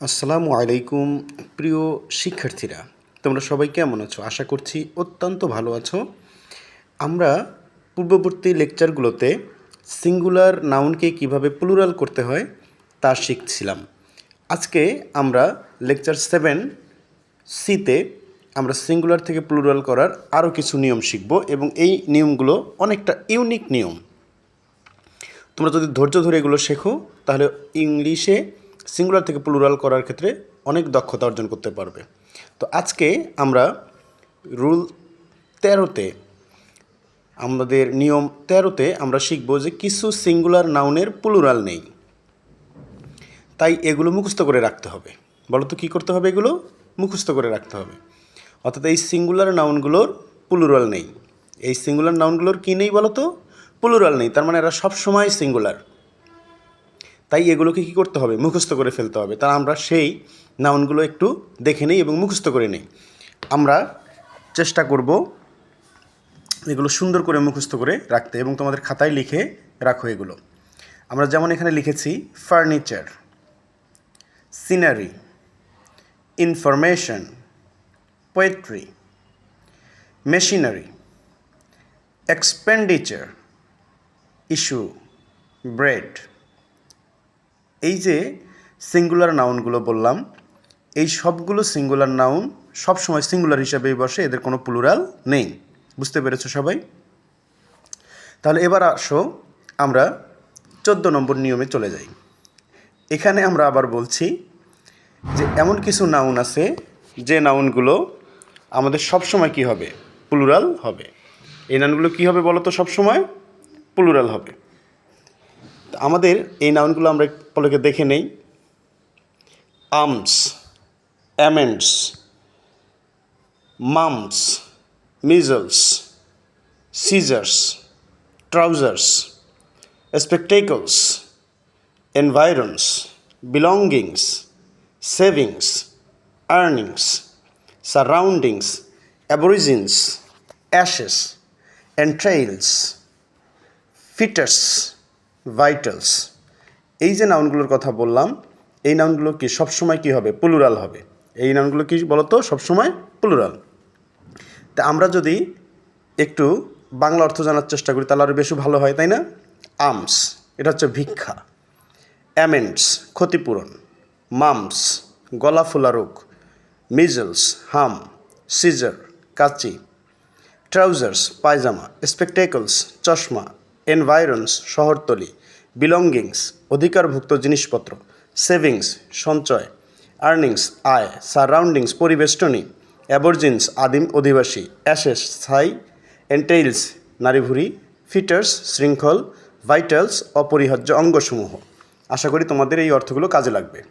আসসালামু আলাইকুম, প্রিয় শিক্ষার্থীরা। তোমরা সবাই কেমন আছো? আশা করছি অত্যন্ত ভালো আছো। আমরা পূর্ববর্তী লেকচারগুলোতে সিঙ্গুলার নাউনকে কীভাবে প্লুরাল করতে হয় তা শিখছিলাম। আজকে আমরা লেকচার সেভেন সিতে আমরা সিঙ্গুলার থেকে প্লুরাল করার আরও কিছু নিয়ম শিখব এবং এই নিয়মগুলো অনেকটা ইউনিক নিয়ম। তোমরা যদি ধৈর্য ধরে এগুলো শেখো, তাহলে ইংলিশে সিঙ্গুলার থেকে প্লুরাল করার ক্ষেত্রে অনেক দক্ষতা অর্জন করতে পারবে। তো আজকে আমরা রুল তেরোতে, আমাদের নিয়ম তেরোতে আমরা শিখব যে কিছু সিঙ্গুলার নাউনের প্লুরাল নেই। তাই এগুলো মুখস্থ করে রাখতে হবে। বলো তো কী করতে হবে এগুলো? মুখস্থ করে রাখতে হবে। অর্থাৎ এই সিঙ্গুলার নাউনগুলোর প্লুরাল নেই। এই সিঙ্গুলার নাউনগুলোর কী নেই বলো তো প্লুরাল নেই। তার মানে এরা সবসময় সিঙ্গুলার তাই এগুলোকে কী করতে হবে? মুখস্থ করে ফেলতে হবে। তা আমরা সেই নাউনগুলো একটু দেখে নিই এবং মুখস্থ করে নিই। আমরা চেষ্টা করব এগুলো সুন্দর করে মুখস্থ করে রাখতে এবং তোমাদের খাতায় লিখে রাখো এগুলো। আমরা যেমন এখানে লিখেছি furniture scenery information poetry machinery expenditure issue bread এই যে সিঙ্গুলার নাউনগুলো বললাম, এই সবগুলো সিঙ্গুলার নাউন সবসময় সিঙ্গুলার হিসাবেই বসে, এদের কোনো প্লুরাল নেই। বুঝতে পেরেছ সবাই? তাহলে এবার আসো, আমরা চোদ্দ নম্বর নিয়মে চলে যাই। এখানে আমরা আবার বলছি যে এমন কিছু নাউন আছে, যে নাউনগুলো আমাদের সবসময় কি হবে? প্লুরাল হবে। এই নাউনগুলো কী হবে বলো তো সবসময়? প্লুরাল হবে। আমাদের এই নাউনগুলো আমরা পলকে দেখে নেই। Alms amends mumps, measles, scissors, trousers, spectacles environs belongings, savings, earnings, surroundings, aborigines, ashes and trails, fetters vitals এই যে নাউনগুলোর কথা বললাম, এই নাউনগুলো কি সবসময় কি হবে? প্লুরাল হবে। এই নাউনগুলো কি বলতো? সবসময় প্লুরাল তা আমরা যদি একটু বাংলা অর্থ জানার চেষ্টা করি, তাহলে আরও বেশি ভালো হয়, তাই না? আর্মস এটা হচ্ছে ভিক্ষা। অ্যামেন্টস ক্ষতিপূরণ। মামস গলা ফোলা রোগ মিজলস হাম সিজার কাচি। ট্রাউজার্স পায়জামা। স্পেকটেকলস চশমা। এনভায়রনস শহরতলি বিলঙ্গিংস অধিকারভুক্ত জিনিসপত্র সেভিংস সঞ্চয় আর্নিংস আয় সারাউন্ডিংস পরিবেষ্টনী অ্যাবরজিন্স আদিম অধিবাসী অ্যাশেস ছাই এন্টেইলস নারীভুরি ফিটার্স শৃঙ্খল ভাইটালস অপরিহার্য অঙ্গসমূহ। আশা করি তোমাদের এই অর্থগুলো কাজে লাগবে।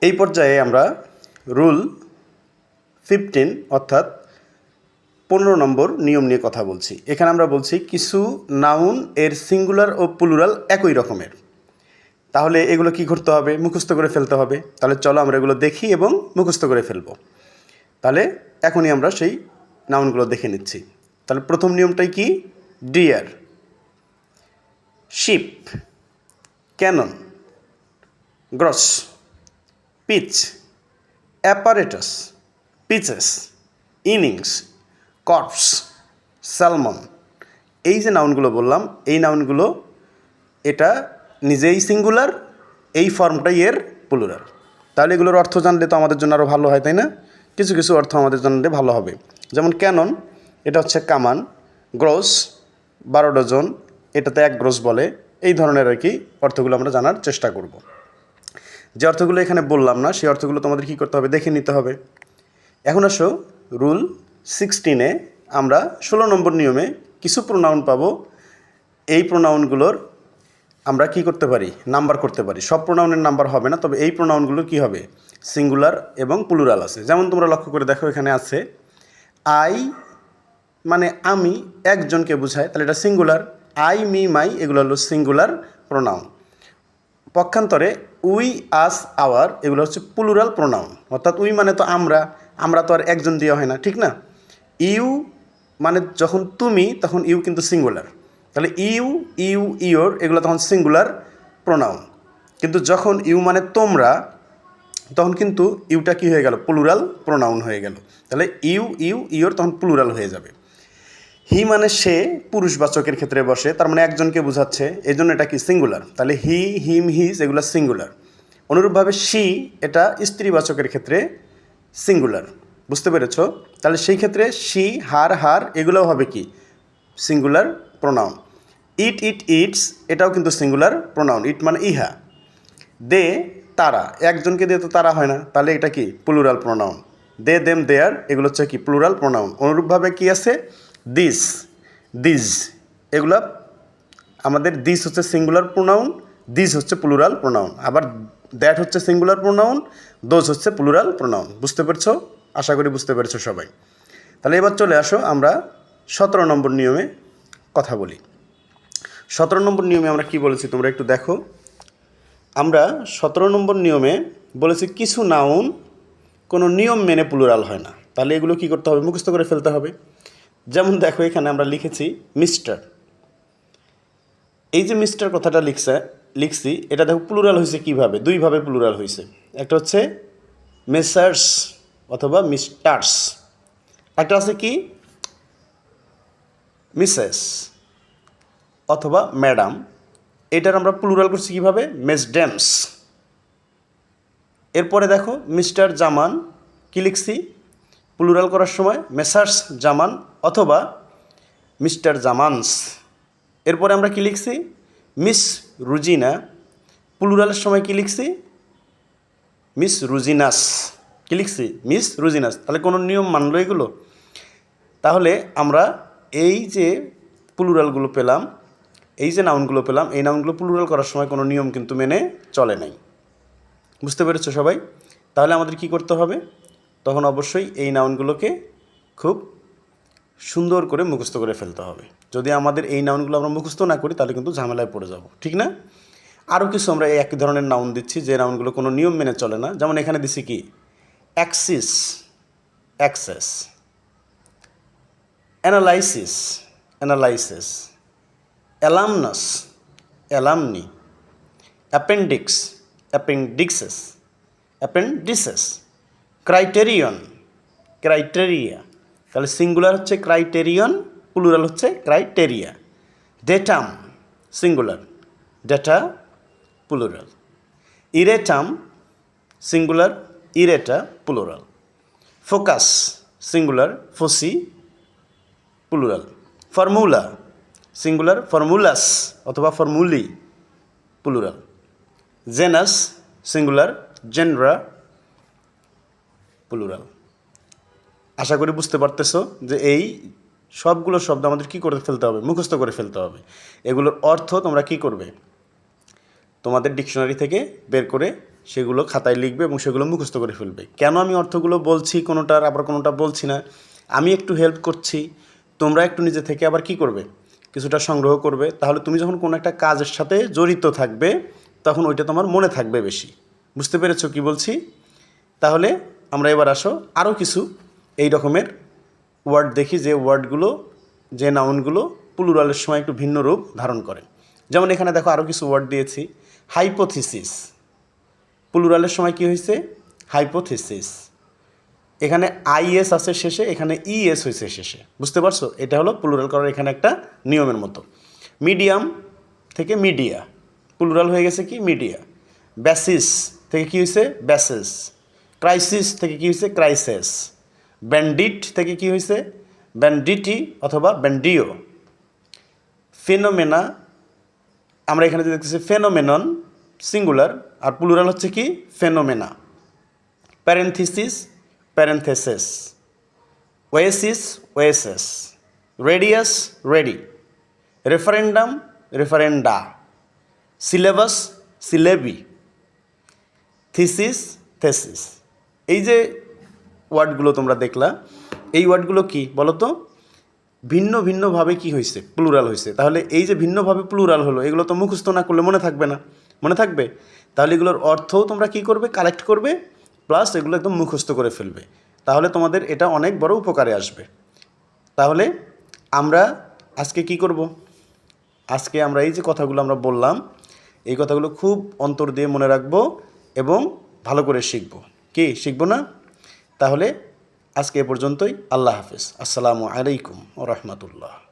এই পর্যায়ে আমরা রুল ফিফটিন অর্থাৎ পনেরো নম্বর নিয়ম নিয়ে কথা বলছি। এখানে আমরা বলছি কিছু নাউন এর সিঙ্গুলার ও প্লুরাল একই রকমের। তাহলে এগুলো কি করতে হবে? মুখস্থ করে ফেলতে হবে। তাহলে চলো আমরা এগুলো দেখি এবং মুখস্থ করে ফেলব। তাহলে এখনই আমরা সেই নাউনগুলো দেখে নিচ্ছি। তাহলে প্রথম নিয়মটাই কি? Deer sheep cannon gross fish apparatus species innings corps salmon এই যে নাউনগুলো বললাম, এই নাউনগুলো এটা নিজেই সিঙ্গুলার এই ফর্মটাই এর প্লুরাল তাহলে এগুলোর অর্থ জানলে তো আমাদের জন্য আরও ভালো হয়, তাই না? কিছু কিছু অর্থ আমাদের জানলে ভালো হবে। যেমন ক্যানন এটা হচ্ছে কামান গ্রোস বারো ডজন, এটাতে এক গ্রোস বলে। এই ধরনের আর কি অর্থগুলো আমরা জানার চেষ্টা করব। যে অর্থগুলো এখানে বললাম না, সেই অর্থগুলো তোমাদের কী করতে হবে? দেখে নিতে হবে। এখন আসো রুল সিক্সটিনে আমরা ষোলো নম্বর নিয়মে কিছু প্রোনাউন পাবো। এই প্রোনাউনগুলোর আমরা কি করতে পারি? নাম্বার করতে পারি। সব প্রোনাউনের নাম্বার হবে না, তবে এই প্রোনাউনগুলো কি হবে? সিঙ্গুলার এবং প্লুরাল আছে। যেমন তোমরা লক্ষ্য করে দেখো, এখানে আছে আই মানে আমি একজনকে বোঝায়, তাহলে এটা সিঙ্গুলার আই মি মাই এগুলো হলো সিঙ্গুলার প্রোনাউন পক্ষান্তরে উই আস আওয়ার এগুলো হচ্ছে প্লুরাল প্রোনাউন অর্থাৎ উই মানে তো আমরা আমরা তো আর একজন দিয়ে হয় না, ঠিক না? ইউ মানে যখন তুমি, তখন ইউ কিন্তু সিঙ্গুলার তাহলে ইউ ইউ ইওর এগুলো তখন সিঙ্গুলার প্রোনাউন কিন্তু যখন ইউ মানে তোমরা, তখন কিন্তু ইউটা কি হয়ে গেল? প্লুরাল প্রোনাউন হয়ে গেল। তাহলে ইউ ইউ ইউর তখন প্লুরাল হয়ে যাবে। হি মানে সে, পুরুষবাচকের ক্ষেত্রে বসে, তার মানে একজনকে বোঝাচ্ছে এই জন্য এটা কি সিঙ্গুলার তাহলে হি, হিম, হিজ, এগুলো সিঙ্গুলার অনুরূপভাবে সি এটা স্ত্রীবাচকের ক্ষেত্রে সিঙ্গুলার বুঝতে পেরেছ? তাহলে সেই ক্ষেত্রে সি, হার হার, এগুলোও হবে কি? Singular pronoun it it its এটাও কিন্তু সিঙ্গুলার প্রোনাউন ইট মানে ইহা। দে, তারা। একজনকে দিয়ে তো তারা হয় না। তাহলে এটা কি? Plural pronoun they, them, their, এগুলো হচ্ছে কি? প্লুরাল প্রোনাউন অনুরূপভাবে কি আছে? দিস দিজ এগুলা আমাদের দিস হচ্ছে সিঙ্গুলার প্রোনাউন দিস হচ্ছে প্লুরাল প্রোনাউন আবার দ্যাট হচ্ছে সিঙ্গুলার প্রোনাউন দোজ হচ্ছে প্লুরাল প্রোনাউন বুঝতে পেরেছ? আশা করি বুঝতে পেরেছ সবাই। তাহলে এবার চলে আসো, আমরা সতেরো নম্বর নিয়মে কথা বলি। সতেরো নম্বর নিয়মে আমরা কি বলেছি তোমরা একটু দেখো। আমরা সতেরো নম্বর নিয়মে বলেছি, কিছু নাউন কোনো নিয়ম মেনে প্লুরাল হয় না। তাহলে এগুলো কি করতে হবে? মুখস্থ করে ফেলতে হবে। যেমন দেখো, এখানে আমরা লিখেছি, মিস্টার। এই যে মিস্টার কথাটা লিখছে, লিখছি, এটা দেখো প্লুরাল হয়েছে কীভাবে? দুইভাবে প্লুরাল হয়েছে। একটা হচ্ছে, মেসার্স। অথবা মিস্টার্স। একটা আছে কি? মিসেস অথবা ম্যাডাম। এটার আমরা প্লুরাল করছি কীভাবে? মেসডেমস এরপরে দেখো, মিস্টার জামান, কি লিখছি? প্লুরাল করার সময় মেসার্স জামান অথবা মিস্টার জামানস। এরপরে আমরা কি লিখছি? মিস রুজিনা। প্লুরালের সময় কি লিখছি? মিস রুজিনাস। কি লিখছি? মিস রুজিনাস তাহলে কোনো নিয়ম মানলো এগুলো? তাহলে আমরা এই যে প্লুরালগুলো পেলাম, এই যে নাউনগুলো পেলাম, এই নাউনগুলো প্লুরাল করার সময় কোনো নিয়ম কিন্তু মেনে চলে নাই। বুঝতে পেরেছ সবাই? তাহলে আমাদের কি করতে হবে? তখন অবশ্যই এই নাউনগুলোকে খুব সুন্দর করে মুখস্থ করে ফেলতে হবে। যদি আমাদের এই নাউনগুলো আমরা মুখস্থ না করি, তাহলে কিন্তু ঝামেলায় পড়ে যাব, ঠিক না? আরও কিছু আমরা এই একই ধরনের নাউন দিচ্ছি, যে নাউনগুলো কোনো নিয়ম মেনে চলে না। যেমন এখানে দিছি কি? Axis axes analysis analysis alumnus alumni appendix appendixes appendices criterion criteria তাহলে সিঙ্গুলার হচ্ছে ক্রাইটেরিয়ন প্লুরাল হচ্ছে criteria datum singular data plural erratum singular errata plural focus singular foci plural formula singular formulas অথবা formulae plural genus singular genera plural আশা করি বুঝতে পারতেছো যে এই সবগুলো শব্দ আমাদের কি করে ফেলতে হবে? মুখস্থ করে ফেলতে হবে। এগুলোর অর্থ তোমরা কি করবে? তোমাদের ডিকশনারি থেকে বের করে সেগুলো খাতায় লিখবে এবং সেগুলো মুখস্থ করে ফেলবে। কেন আমি অর্থগুলো বলছি, কোনোটার, আবার কোনোটা বলছি না? আমি একটু হেল্প করছি, তোমরা একটু নিজে থেকে আবার কি করবে? কিছুটা সংগ্রহ করবে, তাহলে তুমি যখন কোনো একটা কাজের সাথে জড়িত থাকবে, তখন ওইটা তোমার মনে থাকবে বেশি। বুঝতে পেরেছ কি বলছি? তাহলে আমরা এবার আসো আরও কিছু এই রকমের ওয়ার্ড দেখি, যে ওয়ার্ডগুলো যে নাউনগুলো প্লুরালের সময় একটু ভিন্ন রূপ ধারণ করে। যেমন এখানে দেখো আরও কিছু ওয়ার্ড দিয়েছি হাইপোথিসিস প্লুরালের সময় কি হয়েছে? হাইপোথিসিস এখানে আইএস আছে শেষে, এখানে ইএস হয়েছে শেষে। বুঝতে পারছ? এটা হলো প্লুরাল করার এখানে একটা নিয়মের মতো। মিডিয়াম থেকে মিডিয়া প্লুরাল হয়ে গেছে কি? মিডিয়া ব্যাসিস থেকে কি হয়েছে? ব্যাসেস ক্রাইসিস থেকে কি হয়েছে? ক্রাইসেস ব্যান্ডিট থেকে কি হয়েছে? ব্যান্ডিটি অথবা ব্যান্ডিও ফেনোমেনা আমরা এখানে দেখতেছি ফেনোমেনন সিঙ্গুলার আর প্লুরাল হচ্ছে কি? Phenomena parenthesis parentheses oasis oases radius radii referendum referenda syllabus syllabi thesis theses এই যে ওয়ার্ডগুলো তোমরা দেখলা, এই ওয়ার্ডগুলো কি বলো তো ভিন্ন ভিন্নভাবে কি হয়েছে প্লুরাল হয়েছে তাহলে এই যে ভিন্নভাবে প্লুরাল হলো, এগুলো তো মুখস্থ না করলে মনে থাকবে না। মনে থাকবে? তাহলে এগুলোর অর্থও তোমরা কি করবে? কালেক্ট করবে প্লাস এগুলো একদম মুখস্থ করে ফেলবে। তাহলে তোমাদের এটা অনেক বড় উপকারে আসবে। তাহলে আমরা আজকে কি করব? আজকে আমরা এই যে কথাগুলো আমরা বললাম, এই কথাগুলো খুব অন্তর দিয়ে মনে রাখব এবং ভালো করে শিখব। কি শিখব না? তাহলে আজকে এ পর্যন্তই। আল্লাহ হাফিজ। আসসালামু আলাইকুম ও রহমতুল্লাহ।